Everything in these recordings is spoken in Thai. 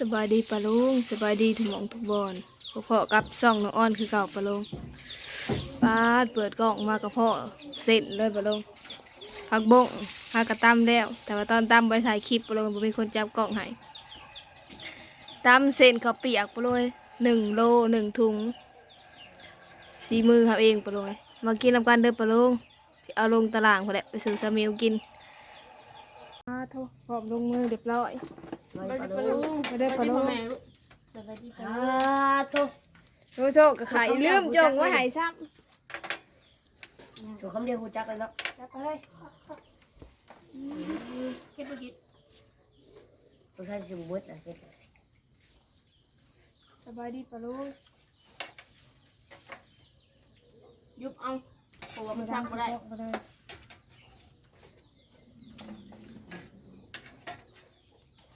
สบายดีปะลุงสบายดีทุกหมองทุกบอนพอๆกับซ่องน้องอ้อนคือเก่าปะลุงปาดเปิดกล้องมากับพ่อเสร็จเลยปะลุงพักบงพากระตั้มแล้ว แต่ว่าตอนตั้มไปถ่ายคลิปปะลุงบ่มีคนจับกล้องให้ตั้มเส้นข้าเปียกปะลุงหนึ่งโลหนึ่งถุงสีมือครับเองปะลุงมากินนำกันเด้อปะลุงเอาลงตารางพอแหละไปสู่สามิวกินอาโทพร้อมลงมือเรียบร้อย ไปปลาลุงได้อปะลุงสวัสดีอ่าค่ะตัวโซโซก็ขายลืมจงว่าหายซ้ตัวคำเดียวกูจักเลยเนาะจับไปเลยเก็บไปกินตัวใช้ชิมบุตรนะเฮ็ดสบายดีปะลูกยุบเอาเพราะว่ามันซักบ่ได้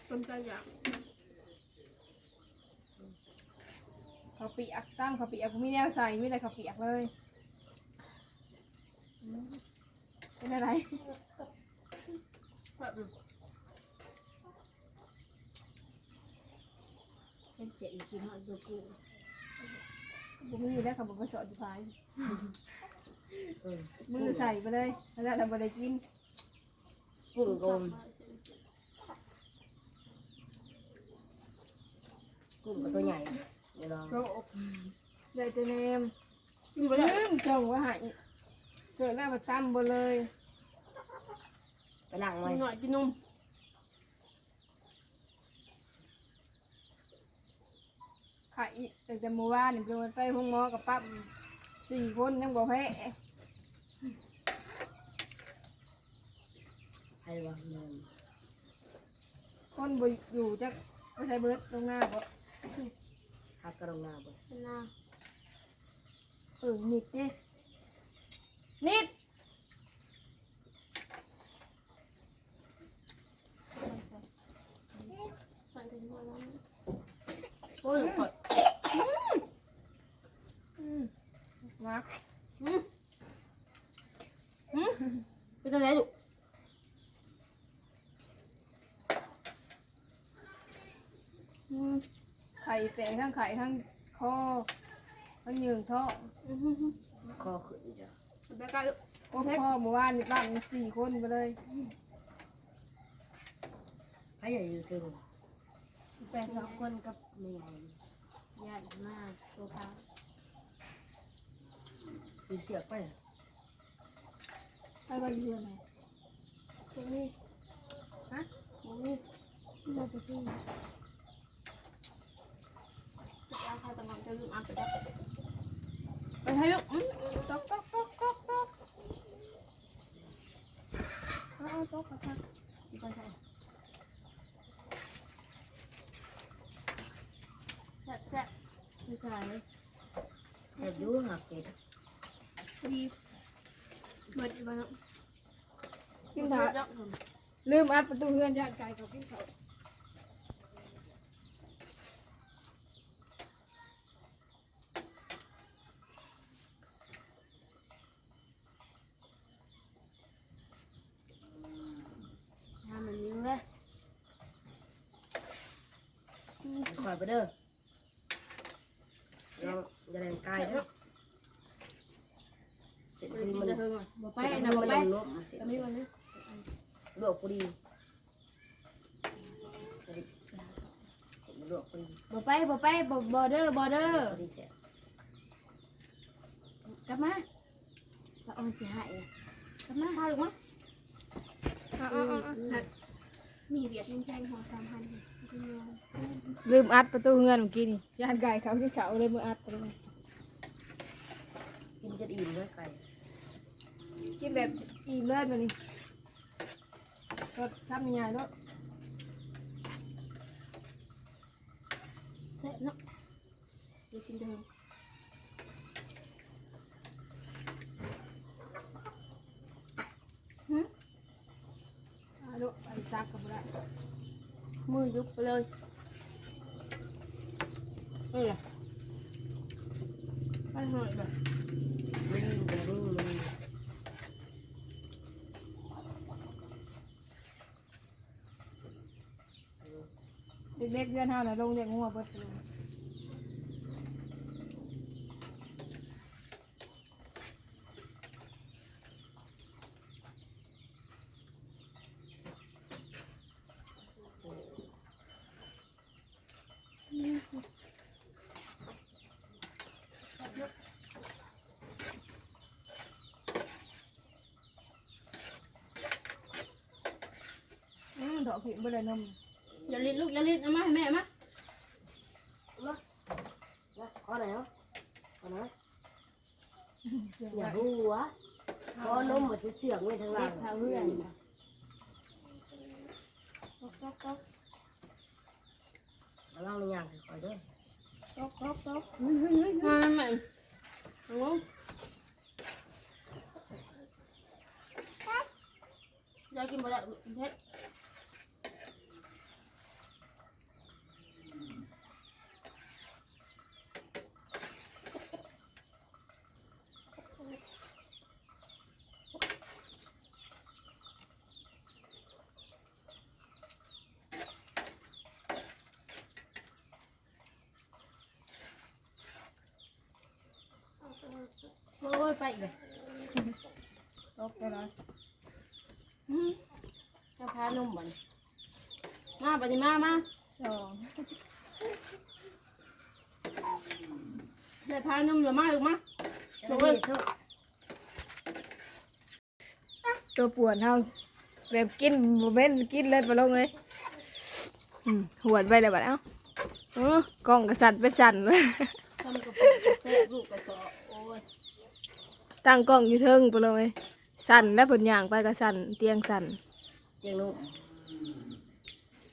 ไปเลยต้นกระยางข้าวเปียกตั้งข้าวเปียกไม่แนวใส่ไม่ได้ข้าวเปียกเลยอืมเป็นอะไรเป็นเจ็ดกินหอดตัวกูบุมีได้ขับมาสอนอยู่ภายเออมือใส่ไปเลยแล้วเราไปได้กินกุ้งกลม กุ้งกับตัวใหญ่เดี๋ยวลองโลกเลยแต่เนมกินไปเลยลืมจงว่าหายสวยแล้วมาตั้มบนเลยไปล้างไว้หน่อยกินนมไข่แต่แต่เมื่อวานนี่เป็นไปห้องหมอกับปั๊บสี่คนยังบอกแพ้ให้วางเงินคนบ่อยู่จักไม่ใช่เบิร์ดตรงหน้าบ่ หักกระดองหน้าบ่เป็นนาเออนิดเด้นิดโอ้ยขอดมาเป็นตัวไหนลูก อืมไข่ แตกทั้งไข่ทั้งคอทั้งเหยืองท้องคอขึ้นจ้ะไปกันลูกโอ้พ่อเมื่อวานนี่บ้านสี่คนไปเลยให้ใหญ่อยู่ถึงแปดสองคนกับแม่ญาติมากตัวเขามีเสียบไปไปบ้านเรือนไหนตรงนี้ฮะตรงนี้เราไปที่ มันจะลืมเอาไปได้ไปให้ลูกอืมตกตกตกตกตกเอาเอาตกกระทักไปใส่แซ่บแซ่บไม่ใช่เสียบอยูหักเก็ดพอดีเบิดอยู่บ้านเนาะกินถาลืมอัดประตูเพื่อนญาติไก่กับพี่เขา ทำแบบนี้เลย ค อยไปเด้อเราจะแรงกายเด้อเสร็จไปมันกินมันจะเพิ่งอะบ่ไปเสร็จนะมันบ่ไปมันลบเสร็จตอนนี้วันนี้ลวกพอดีเสร็จมันลวกพอดีบ่ไปบ่ไปบ่บ่เด้อบ่เด้อพอดีเสร็จกลับมาว่าเอาสิให้อะกลับมาพาลูกมาเอาเอาเอาเอามีเวียดยังแจ้งของสามพันก็ยอม ลืมอัดประตูเพื่อนเมื่อกี้นี่ญาติไก่เขาที่เขาเลยมืออัดไปเลยกินจะอิ่มด้วยไก่กินแบบอิ่มเลยมานี่ก็ทำยังไงด้วยเสร็จเนาะเดี๋ยวกินเดิมเอาลูกไปซักกับได้ มือยุบไปเลยเออไปหน่อยแบบไม่ได้เป็นรูมันเด็กๆเพื่อนเฮาน่ะลงเลี้ยงงัวเบิดเลย อืมดอกผิดบ่ได้นมอย่าลิ้นลูกอย่าลิ้นเอามาให้แม่มาขอไหนเนาะขอไหนเสียงอย่าว่าหัวขอนมมันจะเสื่อมไว้ทางหลัเด็งกพาเพื่อนตกตกตกเอาล่างมันย่างคอยเด้อตกตกตกมาแม่เอาลงยายกินบ่ได้เฮ็ด โอ้ยไปอีกเลยตกไปเลยอื้อจะพานุ่มบ่นมาปดิมามาสองได้พานุ่มหรือมาลูกมาแล้วนี่เถอะตัวปวนเฮาแบบกินบ่แม่นกินเลยบ่ลงเลยอืมหวดไว้แล้วบัดเอ้ากล้องก็สั่นไปสั่นเลยทำกระปุกกระเซ่ลูกกระสอบ ตั้งกล้องอยู่เทิงไปเลยสั่นแล้วเพิ่นย่างไปก็สั่นเตียงสั่นเจียงนุ่ม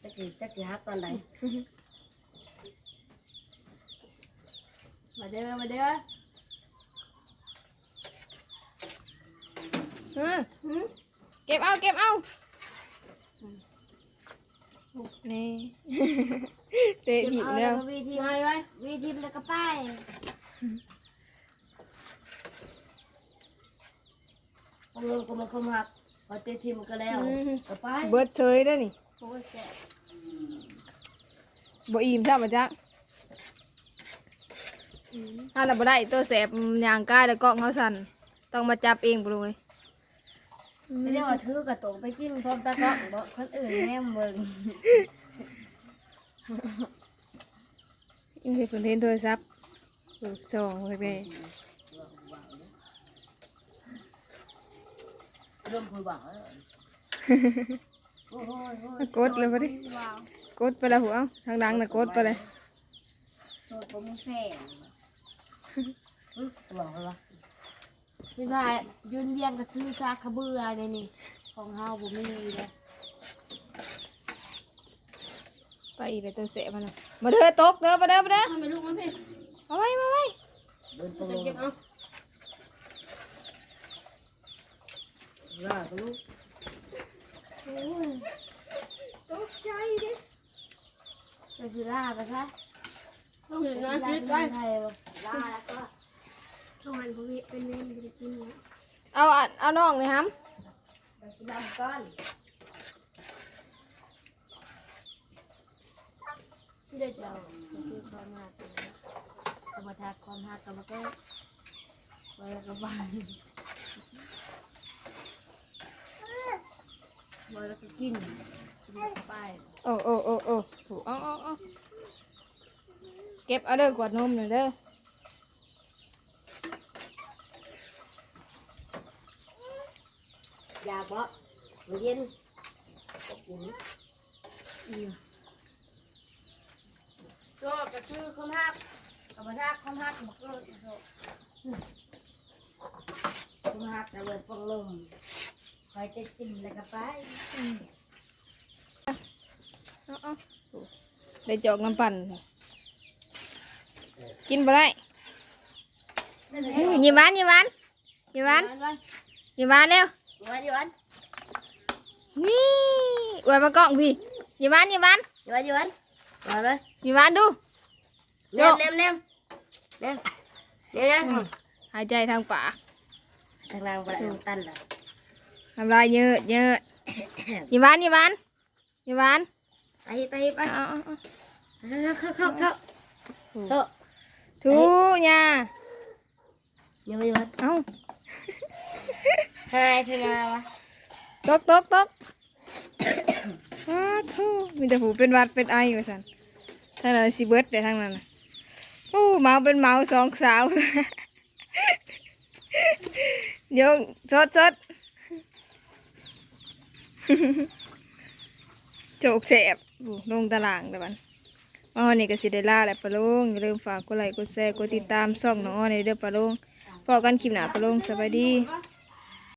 จักกี่จักกี่ฮักตอนใดมาเด้อมาเด้อเออหืมเก็บเอาเก็บเอานี่เตะถีบเอาแล้แล้ววก็วีทีมไว้ไว้วีทีมแล้วก็ไปต้ องลงก็มันคมหักพอเตะทีมก็แล้วก็ไปเบิดเฉยได้อนี่โอ้ยแซ่บบ่อิ่มใช่ไหมจ๊ะถ้าเราบ่ได้ตัวแสบย่างกายแล้วกล้องเขาสั่นต้องมาจับเองปเลยไม่ได้ว่าถือกระโตกไปกินพร้อมตะกร้องบ่คนอื่นแน่เบิ่งยังเห็นเพิ่นเห็นโทรศัพท์ลูกสองเลยไป เริ่มคุยบ่าวแล้วโอ้ยโอ้ยโอ้ยกดเลยพอดีว้าวกดไปแล้วหัวเอาทางดังน่ะกดไปเลยโซดบ่มีแฟนหวังอะไรไม่ได้ยืนเรียงกับซื้อซากกระเบือเดี๋ยวนี้ของเฮาบ่มีเลยไปอีกเลยตัวแสบมันน่ะมาเด้อตกเด้อมาเด้อมาเด้อทำไมลูกมันพี่มาไว้มาไว้เดินตรงจะลงเก็บเอา ล่าก็ลูกโอ้ยตกใจดิจะสิล่าไปซะต้องเห็นนะชีวิตไว้ไทยบ่ล่าแล้วก็ช่งนั้นบ่มีเป็นเว้นได้กินนะเอาอันเอาน้องเลยฮัมดำก้อนที่ได้เจ้าคือความหักสมทักความหักก็มันก็ไว้กับบ้าน ไว้แล้วก็กินกินแล้วก็ไปโอ้โอ้โอ้โอ้ถูกเอาเอาเอาเก็บเอาเด้อกวาดนมหน่อยเด้อยาบ่มันเย็นอุ่นก็กระชื่อความหักกับมาทักความหักมันก็คุมหักแต่เบิดฟองลม คอยเตะชิมแล้วก็ไปเอาเอาถูกได้จอกน้ำปั่น กินบ่ได้เฮ้ยยิ้มหวานยิ้มหวานยิ้มหวานยิ้มหวานเร็ววันดีวันนี่อวยมากล้องพี่ยิ้มหวานยิ้มหวานดีวันดีวันมาเลยยิ้มหวานดูเนมเนมเนมเนมเนมเนมหายใจทางปากทางล่างไปตันละ ทำลายเยอะเยอะยิ้มหวานยิ้มหวานยิ้มหวานไปไปไปเอาเอาเอาเข้าเข้าเข้าเข้าถูยายังไม่วัดเอ้าหายไปมาวะตกตกตกอ้าทูมีแต่หูเป็นหวัดเป็นไอว่าสันท่านอะไรสิเบิร์ดแต่ทางนั้นน่ะโอ้เมาเป็นเมาสองสาวเดี๋ยวชดชด โจกแสบลงตารางแต่บันอ้อนี่ก็สิได้ล่าแหละปลาลงอย่าลืมฝากกดไลค์กดแชร์กดติดตามช่องน้องอ้อในเด้อปลาลงพอกันคลิปหน้าปลาลงสวัสดี